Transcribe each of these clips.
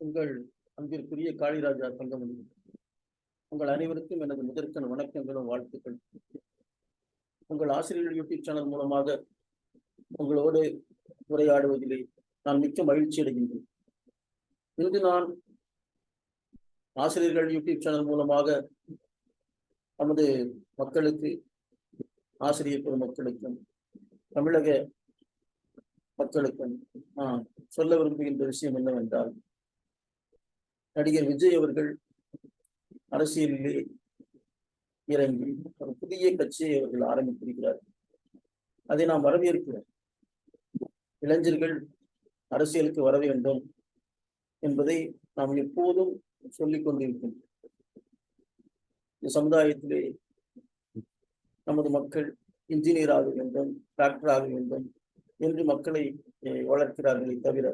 உங்கள் அன்பிற்குரிய காளிராஜா தங்கம் உங்கள் அனைவருக்கும் எனது முதற்கண் வணக்கங்களும் வாழ்த்துக்கள். உங்கள் ஆசிரியர்கள் யூடியூப் சேனல் மூலமாக உங்களோடு உரையாடுவதிலே நான் மிக்க மகிழ்ச்சி அடைகின்றேன். இன்று நான் ஆசிரியர்கள் யூடியூப் சேனல் மூலமாக நமது மக்களுக்கு ஆசிரியர் பெருமக்களுக்கும் தமிழக மக்களுக்கும் நான் சொல்ல விரும்புகின்ற விஷயம் என்னவென்றால் நடிகர் விஜய் அவர்கள் அரசியலிலே இறங்கி ஒரு புதிய கட்சியை அவர்கள் ஆரம்பித்திருக்கிறார். அதை நாம் வரவேற்கிறோம் இளைஞர்கள் அரசியலுக்கு வர வேண்டும் என்பதை நாம் எப்போதும் சொல்லிக் கொண்டிருக்கின்றோம். இந்த சமுதாயத்திலே நமது மக்கள் இன்ஜினியர் ஆக வேண்டும் டாக்டர் ஆக வேண்டும் என்று மக்களை வளர்க்கிறார்களே தவிர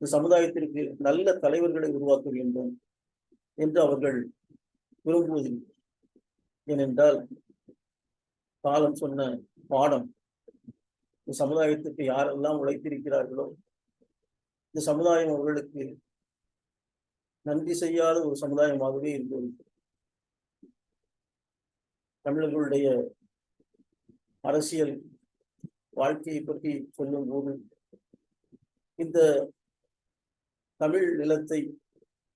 இந்த சமுதாயத்திற்கு நல்ல தலைவர்களை உருவாக்க வேண்டும் என்று அவர்கள் விரும்புவதில்லை. ஏனென்றால் காலம் சொன்ன பாடம் இந்த சமுதாயத்துக்கு யாரெல்லாம் உழைத்திருக்கிறார்களோ இந்த சமுதாயம் அவர்களுக்கு நன்றி செய்யாத ஒரு சமுதாயமாகவே இருந்தது. தமிழர்களுடைய அரசியல் வாழ்க்கையை பற்றி சொல்லும் போது இந்த தமிழ் நிலத்தை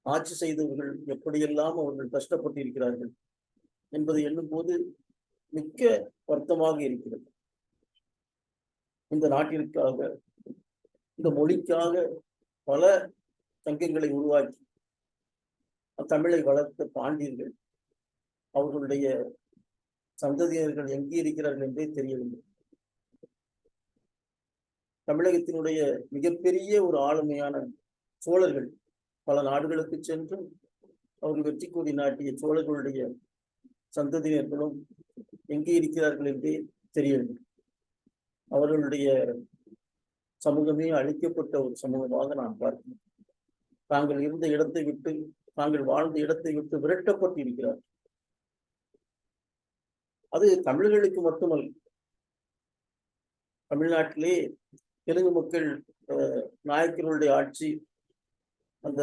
ஆட்சி செய்தவர்கள் எப்படியெல்லாம் அவர்கள் கஷ்டப்பட்டிருக்கிறார்கள் என்பதை எண்ணும்போது மிக்க வருத்தமாக இருக்கிறது. இந்த நாட்டிற்காக இந்த மொழிக்காக பல சங்கங்களை உருவாக்கி தமிழை வளர்த்த பாண்டியர்கள் அவர்களுடைய சந்ததியினர்கள் எங்கே இருக்கிறார்கள் என்றே தெரியவில்லை. தமிழகத்தினுடைய மிகப்பெரிய ஒரு ஆளுமையான சோழர்கள் பல நாடுகளுக்கு சென்றும் அவர்கள் வெற்றி கூடி நாட்டிய சோழர்களுடைய சந்ததியினர்களும் எங்கே இருக்கிறார்கள் என்றே தெரியவில்லை. அவர்களுடைய சமூகமே அழிக்கப்பட்ட ஒரு சமூகமாக நான் பார்க்கிறேன். தாங்கள் இருந்த இடத்தை விட்டு தாங்கள் வாழ்ந்த இடத்தை விட்டு விரட்டப்பட்டு இருக்கிறார் அது தமிழர்களுக்கு மட்டுமல்ல. தமிழ்நாட்டிலே தெலுங்கு மக்கள் அஹ், நாயக்கர்களுடைய ஆட்சி அந்த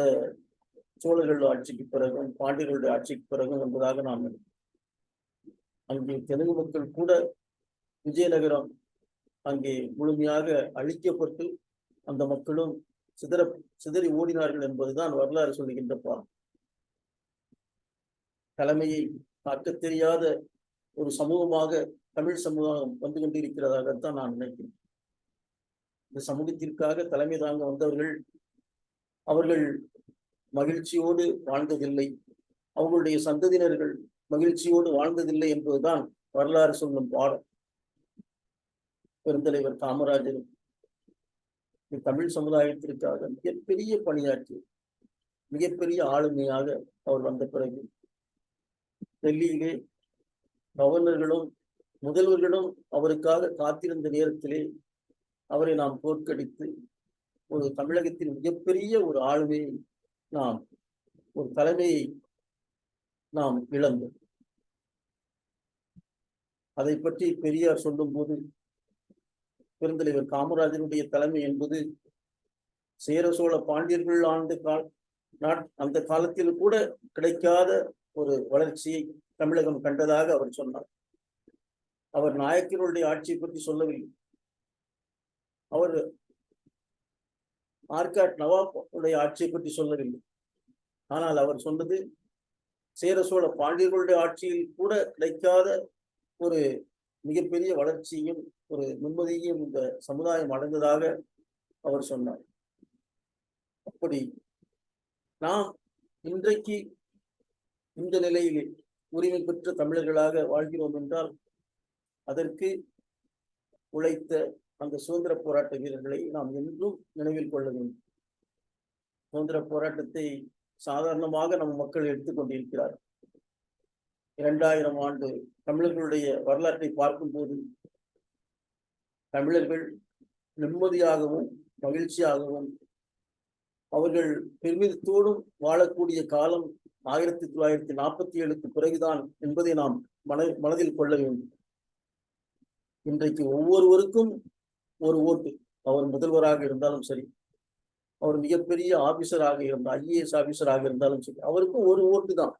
சோழர்கள் ஆட்சிக்கு பிறகும் பாண்டியர்களுடைய ஆட்சிக்கு பிறகும் என்பதாக நாம் அங்கே தெலுங்கு மக்கள் கூட விஜயநகரம் அங்கே முழுமையாக அழிக்கப்பட்டு அந்த மக்களும் சிதற சிதறி ஓடினார்கள் என்பதுதான் வரலாறு சொல்லுகின்ற பாடம். தலைமையை பார்க்க தெரியாத ஒரு சமூகமாக தமிழ் சமூகம் வந்து கொண்டிருக்கிறதாகத்தான் நான் நினைக்கிறேன். இந்த சமூகத்திற்காக தலைமை தாங்க வந்தவர்கள் அவர்கள் மகிழ்ச்சியோடு வாழ்ந்ததில்லை. அவர்களுடைய சந்ததியினர்கள் மகிழ்ச்சியோடு வாழ்ந்ததில்லை என்பதுதான் வரலாறு சொல்லும் பாடம். பெருந்தலைவர் காமராஜர் தமிழ் சமுதாயத்திற்காக மிகப்பெரிய பணியாற்றி மிகப்பெரிய ஆளுமையாக அவர் வந்த பிறகு டெல்லியிலே கவர்னர்களும் முதல்வர்களும் அவருக்காக காத்திருந்த நேரத்திலே அவரை நாம் தோற்கடித்து ஒரு தமிழகத்தின் மிகப்பெரிய ஒரு ஆளுமையை நாம் ஒரு தலைமையை நாம் இழந்தோம். அதை பற்றி பெரியார் சொல்லும்போது பெருந்தலைவர் காமராஜருடைய தலைமை என்பது சேர சோழ பாண்டியர்கள் ஆண்டு கால் நாட் அந்த காலத்தில் கூட கிடைக்காத ஒரு வளர்ச்சியை தமிழகம் கண்டதாக அவர் சொன்னார். அவர் நாயக்கருடைய ஆட்சியை பற்றி சொல்லவில்லை. அவர் ஆர்காட் நவாப் உடைய ஆட்சியை பற்றி சொல்லவில்லை. ஆனால் அவர் சொன்னது சேர சோழ பாண்டியர்களுடைய ஆட்சியில் கூட கிடைக்காத ஒரு மிகப்பெரிய வளர்ச்சியும் ஒரு நிம்மதியும் இந்த சமுதாயம் அடைந்ததாக அவர் சொன்னார். அப்படி நாம் இன்றைக்கு இந்த நிலையிலே உரிமை பெற்ற தமிழர்களாக வாழ்கிறோம் என்றால் அதற்கு உழைத்த அந்த சுதந்திர போராட்ட வீரர்களை நாம் என்றும் நினைவில் கொள்ள வேண்டும். சுதந்திர போராட்டத்தை சாதாரணமாக நம் மக்கள் எடுத்துக்கொண்டிருக்கிறார் இரண்டாயிரம் ஆண்டு தமிழர்களுடைய வரலாற்றை பார்க்கும்போது தமிழர்கள் நிம்மதியாகவும் மகிழ்ச்சியாகவும் அவர்கள் பெருமிதத்தோடும் வாழக்கூடிய காலம் ஆயிரத்தி தொள்ளாயிரத்தி நாற்பத்தி ஏழுக்கு பிறகுதான் என்பதை நாம் மன மனதில் கொள்ள வேண்டும். இன்றைக்கு ஒவ்வொருவருக்கும் ஒரு ஓட்டு. அவர் முதல்வராக இருந்தாலும் சரி அவர் மிகப்பெரிய ஆபீசராக இருந்தார் ஐஏஎஸ் ஆபீசராக இருந்தாலும் சரி அவருக்கும் ஒரு ஓட்டு தான்.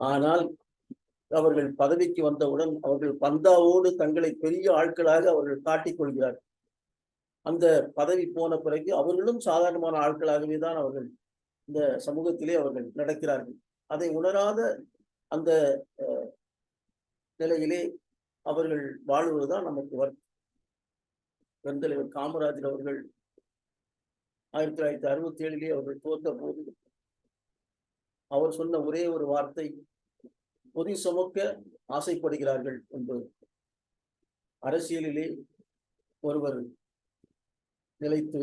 ஆனால் அவர்கள் பதவிக்கு வந்தவுடன் அவர்கள் பந்தாவோடு தங்களை பெரிய ஆட்களாக அவர்கள் காட்டிக் கொள்கிறார்கள் அந்த பதவி போன பிறகு அவர்களும் சாதாரணமான ஆட்களாகவே தான் அவர்கள் இந்த சமூகத்திலே அவர்கள் நடக்கிறார்கள். அதை உணராத அந்த நிலையிலே அவர்கள் வாழ்வதுதான் நமக்கு வரும். பெருந்தலைவர் காமராஜர் அவர்கள் ஆயிரத்தி தொள்ளாயிரத்தி அறுபத்தி ஏழிலே அவர்கள் தோற்ற போது அவர் சொன்ன ஒரே ஒரு வார்த்தை பொதி சுமக்க ஆசைப்படுகிறார்கள் என்பது. அரசியலிலே ஒருவர் நிலைத்து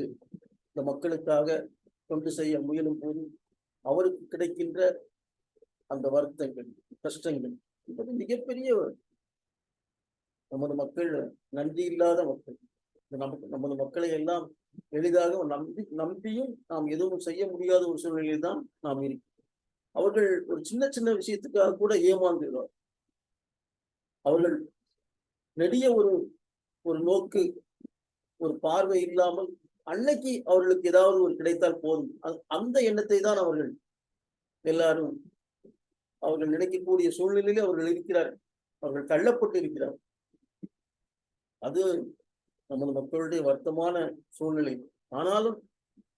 இந்த மக்களுக்காக கொண்டு செய்ய முயலும் போது அவருக்கு கிடைக்கின்ற அந்த வருத்தங்கள் கஷ்டங்கள் என்பது மிகப்பெரிய நமது மக்கள் நன்றி இல்லாத மக்கள். நமக்கு நமது மக்களை எல்லாம் எளிதாக நம்பி நம்பியும் நாம் எதுவும் செய்ய முடியாத ஒரு சூழ்நிலையில் தான் நாம் இருக்கிறோம் அவர்கள் ஒரு சின்ன சின்ன விஷயத்துக்காக கூட ஏமாந்துகிறார் அவர்கள் நெடிய ஒரு ஒரு நோக்கு ஒரு பார்வை இல்லாமல் அன்னைக்கு அவர்களுக்கு ஏதாவது ஒரு கிடைத்தால் போதும். அந்த எண்ணத்தை தான் அவர்கள் எல்லாரும் அவர்கள் நினைக்கக்கூடிய சூழ்நிலையிலே அவர்கள் இருக்கிறார்கள். அவர்கள் தள்ளப்பட்டு இருக்கிறார்கள். அது நமது மக்களுடைய வருத்தமான சூழ்நிலை. ஆனாலும்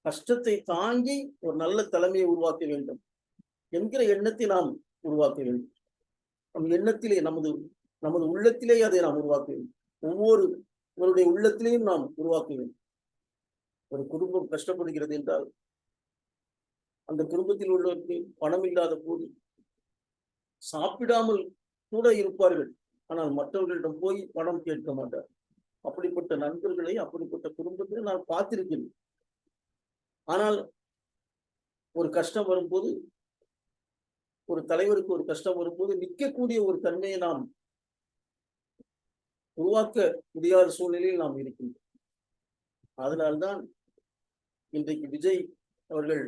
கஷ்டத்தை தாங்கி ஒரு நல்ல தலைமையை உருவாக்க வேண்டும் என்கிற எண்ணத்தை நாம் உருவாக்க வேண்டும். நம் எண்ணத்திலே நமது நமது உள்ளத்திலே அதை நாம் உருவாக்க வேண்டும். ஒவ்வொரு உங்களுடைய உள்ளத்திலேயும் நாம் உருவாக்க வேண்டும். ஒரு குடும்பம் கஷ்டப்படுகிறது என்றால் அந்த குடும்பத்தில் உள்ளவருக்கு பணம் இல்லாத போது சாப்பிடாமல் கூட இருப்பார்கள். ஆனால் மற்றவர்களிடம் போய் பணம் கேட்க மாட்டார். அப்படிப்பட்ட நண்பர்களை அப்படிப்பட்ட குடும்பத்தை நான் பார்த்திருக்கிறேன். ஆனால் ஒரு கஷ்டம் வரும்போது ஒரு தலைவருக்கு ஒரு கஷ்டம் வரும்போது நிற்கக்கூடிய ஒரு தன்மையை நாம் உருவாக்க முடியாத சூழ்நிலையில் நாம் இருக்கின்றோம். அதனால்தான் இன்றைக்கு விஜய் அவர்கள்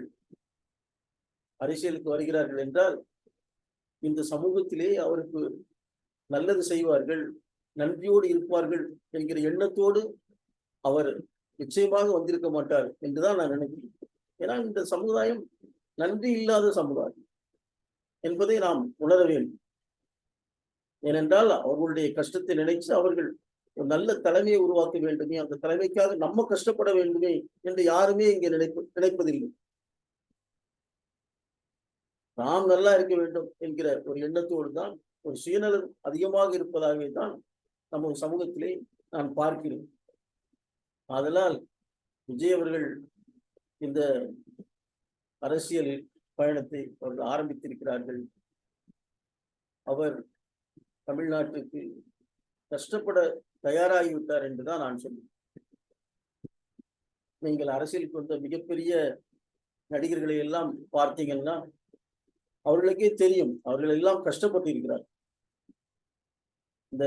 அரசியலுக்கு வருகிறார்கள் என்றால் இந்த சமூகத்திலே அவருக்கு நல்லது செய்வார்கள் நன்றியோடு இருப்பார்கள் என்கிற எண்ணத்தோடு அவர் நிச்சயமாக வந்திருக்க மாட்டார் என்றுதான் நான் நினைக்கிறேன். ஏன்னா இந்த சமுதாயம் நன்றி இல்லாத சமுதாயம் என்பதை நாம் உணர வேண்டும். ஏனென்றால் அவர்களுடைய கஷ்டத்தை நினைச்சு அவர்கள் ஒரு நல்ல தலைமையை உருவாக்க வேண்டுமே அந்த தலைமைக்காக நம்ம கஷ்டப்பட வேண்டுமே என்று யாருமே இங்கே நினைப்பு நினைப்பதில்லை. நாம் நல்லா இருக்க வேண்டும் என்கிற ஒரு எண்ணத்தோடு தான் ஒரு சுயநலம் அதிகமாக இருப்பதாகவே தான் நமது சமூகத்திலே நான் பார்க்கிறேன். அதனால் விஜய் அவர்கள் இந்த அரசியல் பயணத்தை அவர்கள் ஆரம்பித்திருக்கிறார்கள். அவர் தமிழ்நாட்டுக்கு கஷ்டப்பட தயாராகிவிட்டார் என்றுதான் நான் சொல்லுவேன் நீங்கள் அரசியலுக்கு வந்த மிகப்பெரிய நடிகர்களை எல்லாம் பார்த்தீங்கன்னா அவர்களுக்கே தெரியும் அவர்கள் எல்லாம் கஷ்டப்பட்டு இருக்கிறார் இந்த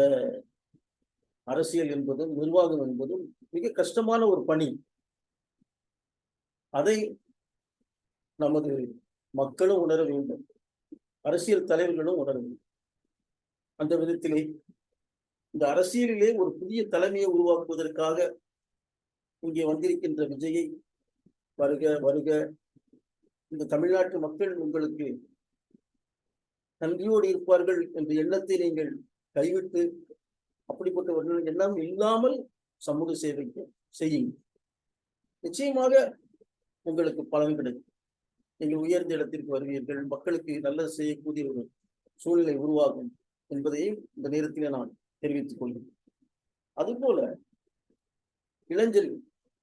அரசியல் என்பதும் நிர்வாகம் என்பதும் மிக கஷ்டமான ஒரு பணி. அதை நமது மக்களும் உணர வேண்டும். அரசியல் தலைவர்களும் உணர வேண்டும். அந்த விதத்திலே இந்த அரசியலிலே ஒரு புதிய தலைமையை உருவாக்குவதற்காக இங்கே வந்திருக்கின்ற விஜயை வருக வருக. இந்த தமிழ்நாட்டு மக்கள் உங்களுக்கு நன்றியோடு இருப்பார்கள் என்ற எண்ணத்தை நீங்கள் கைவிட்டு அப்படிப்பட்ட ஒரு எண்ணம் இல்லாமல் சமூக சேவைக்கு செய்யுங்க நிச்சயமாக உங்களுக்கு பலன் கிடைக்கும். நீங்கள் உயர்ந்த இடத்திற்கு வருவீர்கள். மக்களுக்கு நல்லது செய்யக்கூடிய ஒரு சூழ்நிலை உருவாகும் என்பதையும் இந்த நேரத்திலே நான் தெரிவித்துக் கொள்கிறேன். அதுபோல இளைஞர்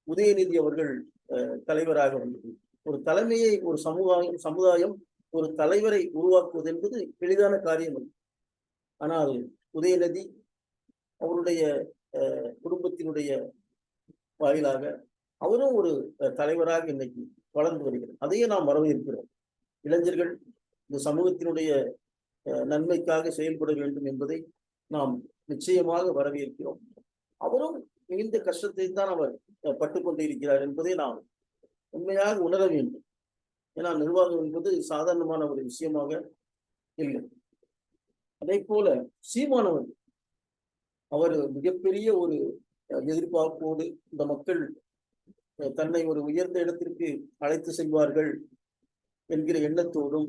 உதயநிதி அவர்கள் அஹ், தலைவராக வந்தது ஒரு தலைமையை ஒரு சமுதாயம் சமுதாயம் ஒரு தலைவரை உருவாக்குவது என்பது எளிதான காரியம் அல்ல ஆனால் உதயநிதி அவருடைய குடும்பத்தினுடைய வாயிலாக அவரும் ஒரு தலைவராக இன்னைக்கு வளர்ந்து வருகிறார். அதையே நாம் வரவேற்கிறோம். இளைஞர்கள் இந்த சமூகத்தினுடைய நன்மைக்காக செயல்பட வேண்டும் என்பதை நாம் நிச்சயமாக வரவேற்கிறோம். அவரும் மிகுந்த கஷ்டத்தை தான் அவர் பட்டுக்கொண்டு இருக்கிறார் என்பதை நாம் உண்மையாக உணர வேண்டும். ஏன்னா நிர்வாகம் என்பது சாதாரணமான ஒரு விஷயமாக இல்லை. அதே போல சீமானவர்கள் அவர் மிகப்பெரிய ஒரு அஹ், எதிர்பார்ப்போடு இந்த மக்கள் தன்னை ஒரு உயர்ந்த இடத்திற்கு அழைத்து செல்வார்கள் என்கிற எண்ணத்தோடும்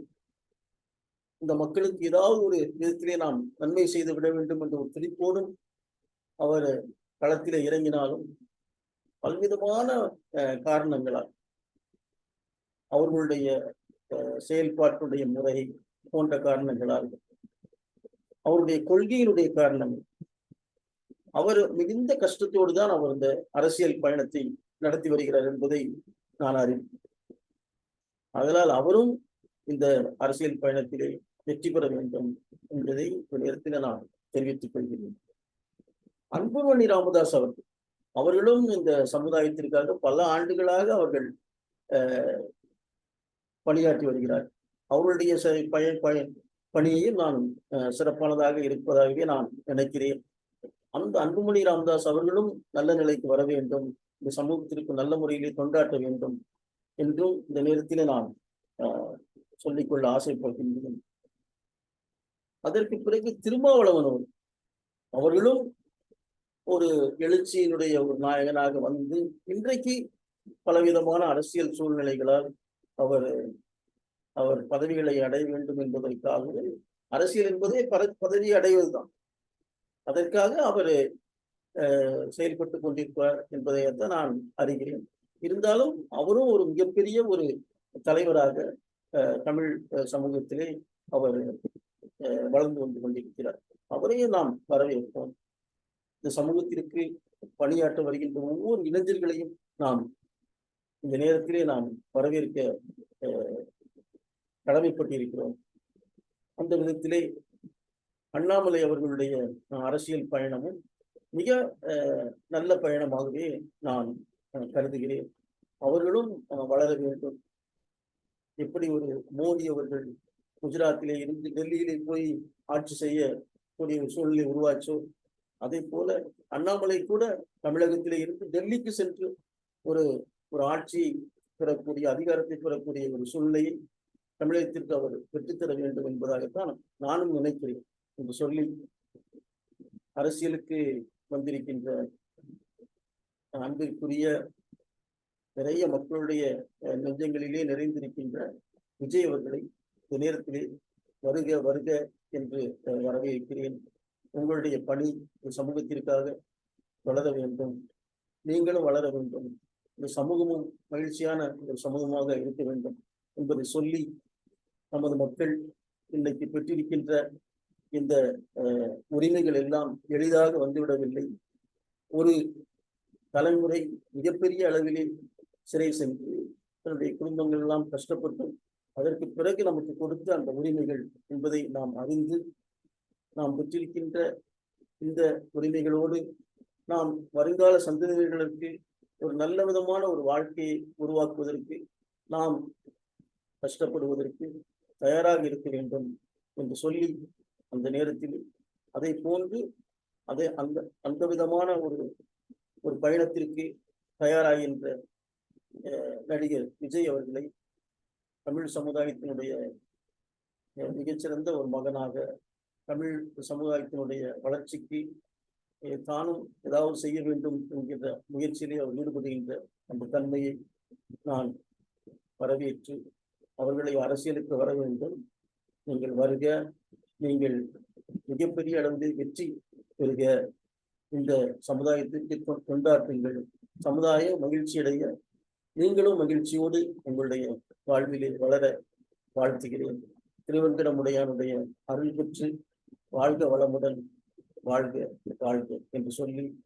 இந்த மக்களுக்கு ஏதாவது ஒரு விதத்திலே நாம் நன்மை செய்து விட வேண்டும் என்ற ஒரு துடிப்போடும் அவர் களத்திலே இறங்கினாலும் பல்விதமான அஹ், காரணங்களால் அவர்களுடைய அஹ், செயல்பாட்டுடைய முறை போன்ற காரணங்களால் அவருடைய கொள்கையினுடைய காரணங்கள் அவர் மிகுந்த கஷ்டத்தோடு தான் அவர் இந்த அரசியல் பயணத்தை நடத்தி வருகிறார் என்பதை நான் அறிவேன். அதனால் அவரும் இந்த அரசியல் பயணத்திலே வெற்றி பெற வேண்டும் என்பதை இந்த நேரத்தில் நான் தெரிவித்துக் கொள்கிறேன். அன்புமணி ராமதாஸ் அவர்கள் அவர்களும் இந்த சமுதாயத்திற்காக பல ஆண்டுகளாக அவர்கள் அஹ், பணியாற்றி வருகிறார். அவருடைய ச- பய பய பணியையும் நான் அஹ், சிறப்பானதாக இருப்பதாகவே நான் நினைக்கிறேன். அந்த அன்புமணி ராமதாஸ் அவர்களும் நல்ல நிலைக்கு வர வேண்டும். இந்த சமூகத்திற்கு நல்ல முறையிலே கொண்டாட்ட வேண்டும் என்றும் இந்த நேரத்தில் நான் சொல்லிக்கொள்ள ஆசைப்படுகின்றேன். அதற்கு பிறகு திருமாவளவன் அவர்களும் ஒரு எழுச்சியினுடைய ஒரு நாயகனாக வந்து இன்றைக்கு பலவிதமான அரசியல் சூழ்நிலைகளால் அவர் அவர் பதவிகளை அடைய வேண்டும் என்பதற்காகவே அரசியல் என்பதே பதவி அடைவதுதான். அதற்காக அவர் செயல்பட்டு கொண்டிருப்பார் என்பதைத்தான் நான் அறிகிறேன். இருந்தாலும் அவரும் ஒரு மிகப்பெரிய ஒரு தலைவராக தமிழ் சமூகத்திலே அவர் வளர்ந்து வந்து கொண்டிருக்கிறார். அவரையும் நாம் வரவேற்போம். இந்த சமூகத்திற்கு பணியாற்ற வருகின்ற ஒவ்வொரு இளைஞர்களையும் நாம் இந்த நேரத்திலே நாம் வரவேற்க கடமைப்பட்டிருக்கிறோம். அந்த விதத்திலே அண்ணாமலை அவர்களுடைய அரசியல் பயணமும் மிக நல்ல பயணமாகவே நான் கருதுகிறேன். அவர்களும் வளர வேண்டும். எப்படி ஒரு மோடி அவர்கள் குஜராத்திலே இருந்து டெல்லியிலே போய் ஆட்சி செய்யக்கூடிய ஒரு சூழ்நிலை உருவாச்சோ அதே போல அண்ணாமலை கூட தமிழகத்திலே இருந்து டெல்லிக்கு சென்று ஒரு ஒரு ஆட்சி பெறக்கூடிய அதிகாரத்தை பெறக்கூடிய ஒரு சூழ்நிலையை தமிழகத்திற்கு அவர் பெற்றுத்தர வேண்டும் என்பதாகத்தான் நானும் நினைக்கிறேன். என்று சொல்லி அரசியலுக்கு வந்திருக்கின்ற அன்பிற்குரிய நிறைய மக்களுடைய நெஞ்சங்களிலே நிறைந்திருக்கின்ற விஜய் அவர்களை இந்த நேரத்திலே வருக வருக என்று வரவேற்கிறேன். உங்களுடைய பணி சமூகத்திற்காக வளர வேண்டும். நீங்களும் வளர வேண்டும். இந்த சமூகமும் மகிழ்ச்சியான ஒரு சமூகமாக இருக்க வேண்டும் என்பதை சொல்லி நமது மக்கள் இன்னைக்கு பெற்றிருக்கின்ற இந்த உரிமைகள் எல்லாம் எளிதாக வந்துவிடவில்லை. ஒரு தலைமுறை மிகப்பெரிய அளவிலே சிறை சென்று தன்னுடைய குடும்பங்கள் எல்லாம் கஷ்டப்பட்டு அதற்கு பிறகு நமக்கு கொடுத்த அந்த உரிமைகள் என்பதை நாம் அறிந்து நாம் பெற்றிருக்கின்ற இந்த உரிமைகளோடு நாம் வருங்கால சந்ததியினர்களுக்கு ஒரு நல்ல விதமான ஒரு வாழ்க்கையை உருவாக்குவதற்கு நாம் கஷ்டப்படுவதற்கு தயாராக இருக்க வேண்டும் என்று சொல்லி அந்த நேரத்தில் அதை போன்று அதை அந்த அந்த விதமான ஒரு ஒரு பயணத்திற்கு தயாராகின்ற நடிகர் விஜய் அவர்களை தமிழ் சமுதாயத்தினுடைய மிகச்சிறந்த ஒரு மகனாக தமிழ் சமுதாயத்தினுடைய வளர்ச்சிக்கு தானும் ஏதாவது செய்ய வேண்டும் என்கின்ற முயற்சியிலே அவர் ஈடுபடுகின்ற அந்த தன்மையை நான் வரவேற்று அவர்களை அரசியலுக்கு வர வேண்டும். நீங்கள் வருக நீங்கள் மிகப்பெரிய அளவில் வெற்றி பெறுக. இந்த சமுதாயத்திற்கு கொ- கொண்டாட்டுங்கள் சமுதாயம் மகிழ்ச்சியடைய நீங்களும் மகிழ்ச்சியோடு உங்களுடைய வாழ்விலே வளர வாழ்த்துகிறேன். திருவெங்கடமுடையானுடைய அருள் பெற்று வாழ்க வளமுடன் வாழ்க வாழ்க என்று சொல்லி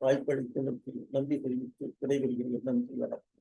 வாய்ப்பளித்து நம்பி தெரிவித்து விடைபெறுகிறேன். நன்றி வணக்கம்.